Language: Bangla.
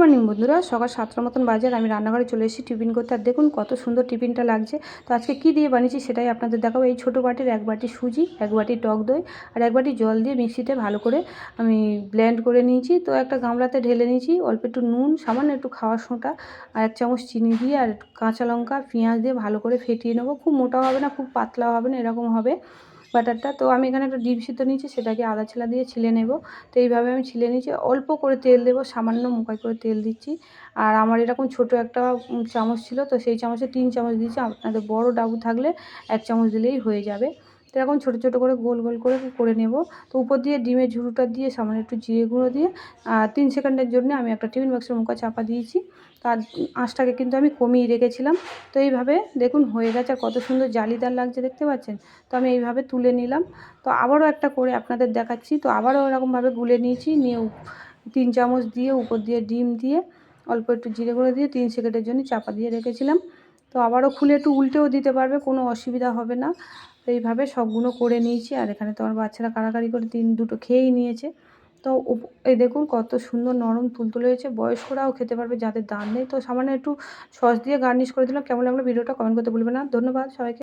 মর্নিং বন্ধুরা, সকাল সাতটার মতন বাজে আর আমি রান্নাঘরে চলে এসেছি টিফিন করতে। আর দেখুন কত সুন্দর টিফিনটা লাগছে। তো আজকে কী দিয়ে বানিয়েছি সেটাই আপনাদের দেখাবো। এই ছোটো বাটির এক বাটি সুজি, এক বাটি টক দই আর এক বাটি জল দিয়ে মিক্সিতে ভালো করে আমি ব্লেন্ড করে নিয়েছি। তো একটা গামলাতে ঢেলে নিয়েছি, অল্প একটু নুন, সামান্য একটু খাওয়ার সোঁটা আর এক চামচ চিনি দিয়ে আর কাঁচা লঙ্কা, পেঁয়াজ দিয়ে ভালো করে ফেটিয়ে নেব। খুব মোটাও হবে না, খুব পাতলাও হবে না, এরকম হবে। বাটারটা। তো আমি এখানে একটা ডিম সিদ্ধ নিয়েছি, সেটাকে আদা ছেলা দিয়ে ছিলে নেব। তো এইভাবে আমি ছিলে নিয়েছি, অল্প করে তেল দেবো, সামান্য মুখাই করে তেল দিচ্ছি। আর আমার এরকম ছোট একটা চামচ ছিল, তো সেই চামচে তিন চামচ দিয়েছি। আপনাদের বড় ডাবু থাকলে এক চামচ দিলেই হয়ে যাবে। এরকম ছোটো ছোটো করে গোল গোল করে করে নেব। তো উপর দিয়ে ডিমের ঝুড়োটা দিয়ে সামান্য একটু জিরে গুঁড়ো দিয়ে, আর তিন সেকেন্ডের জন্য আমি একটা টিফিন বক্সের মুখা চাপা দিয়েছি। তার আঁচটাকে কিন্তু আমি কমিয়ে রেখেছিলাম। তো এইভাবে দেখুন হয়ে গেছে আর কত সুন্দর জালিদার লাগছে, দেখতে পাচ্ছেন? তো আমি এইভাবে তুলে নিলাম। তো আবারও একটা করে আপনাদের দেখাচ্ছি। তো আবারও এরকমভাবে গুলে নিয়েছি, নিয়ে তিন চামচ দিয়ে উপর দিয়ে ডিম দিয়ে অল্প একটু জিরে গুঁড়ো দিয়ে তিন সেকেন্ডের জন্য চাপা দিয়ে রেখেছিলাম। তো আবারও খুলে একটু উল্টেও দিতে পারবে, কোনো অসুবিধা হবে না। এইভাবে সবগুলো করে নিয়েছি, আর এখানে তো আমার বাচ্চারা কাড়াকাড়ি করে তিন, দুটো খেয়েই নিয়েছে। তো এই দেখুন কত সুন্দর নরম তুলতুলে হয়েছে, বয়স্করাও খেতে পারবে, যাদের দাঁত নেই। তো সামান্য একটু সস দিয়ে গার্নিশ করে দিলাম, কেমন লাগল ভিডিওটা কমেন্ট করতে বলবে না। ধন্যবাদ সবাইকে।